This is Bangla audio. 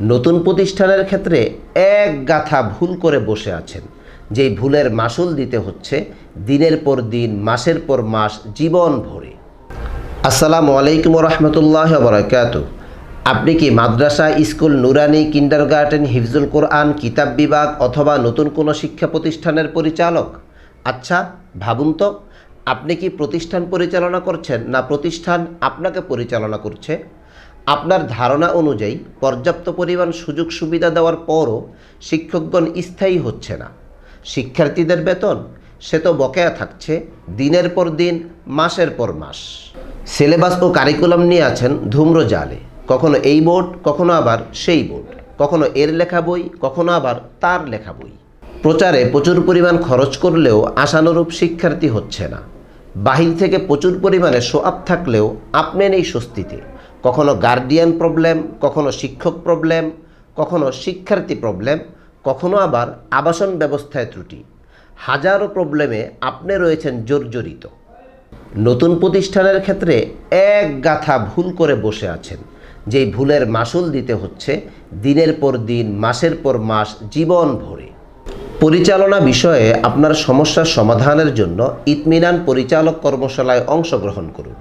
নতুন প্রতিষ্ঠানের ক্ষেত্রে এক গাথা ভুল করে বসে আছেন। যেই ভুলের মাসুল দিতে হচ্ছে দিনের পর দিন, মাসের পর মাস, জীবন ভরে। আসসালামু আলাইকুম রহমতুল্লাহ বরকাত আপনি কি মাদ্রাসা, স্কুল, নুরানি, কিন্ডারগার্টেন, হিফজুল কোরআন, কিতাব বিভাগ অথবা নতুন কোনো শিক্ষা প্রতিষ্ঠানের পরিচালক? আচ্ছা ভাবুন তো, আপনি কি প্রতিষ্ঠান পরিচালনা করছেন না প্রতিষ্ঠান আপনাকে পরিচালনা করছে? আপনার ধারণা অনুযায়ী পর্যাপ্ত পরিমাণ সুযোগ সুবিধা দেওয়ার পরও শিক্ষকগণ স্থায়ী হচ্ছে না। শিক্ষার্থীদের বেতন, সে তো বকেয়া থাকছে দিনের পর দিন, মাসের পর মাস। সিলেবাস ও কারিকুলাম নিয়ে আছেন ধূম্র জালে। কখনো এই বোর্ড, কখনো আবার সেই বোর্ড। কখনো এর লেখা বই, কখনো আবার তার লেখা বই। প্রচারে প্রচুর পরিমাণ খরচ করলেও আশানুরূপ শিক্ষার্থী হচ্ছে না। বাহির থেকে প্রচুর পরিমাণে সোয়াব থাকলেও আপনি নেই স্বস্তিতে। কখনো গার্ডিয়ান প্রবলেম কখনো শিক্ষক প্রবলেম কখনো শিক্ষার্থী প্রবলেম কখনো আবার আবাসন ব্যবস্থায় ত্রুটি। হাজারো প্রবলেমে আপনি রয়েছেন জর্জরিত। নতুন প্রতিষ্ঠানের ক্ষেত্রে এক গাথা ভুল করে বসে আছেন। যেই ভুলের মাসুল দিতে হচ্ছে দিনের পর দিন, মাসের পর মাস, জীবন ভরে। পরিচালনা বিষয়ে আপনার সমস্যার সমাধানের জন্য ইতমিনান পরিচালক কর্মশালায় অংশগ্রহণ করুন।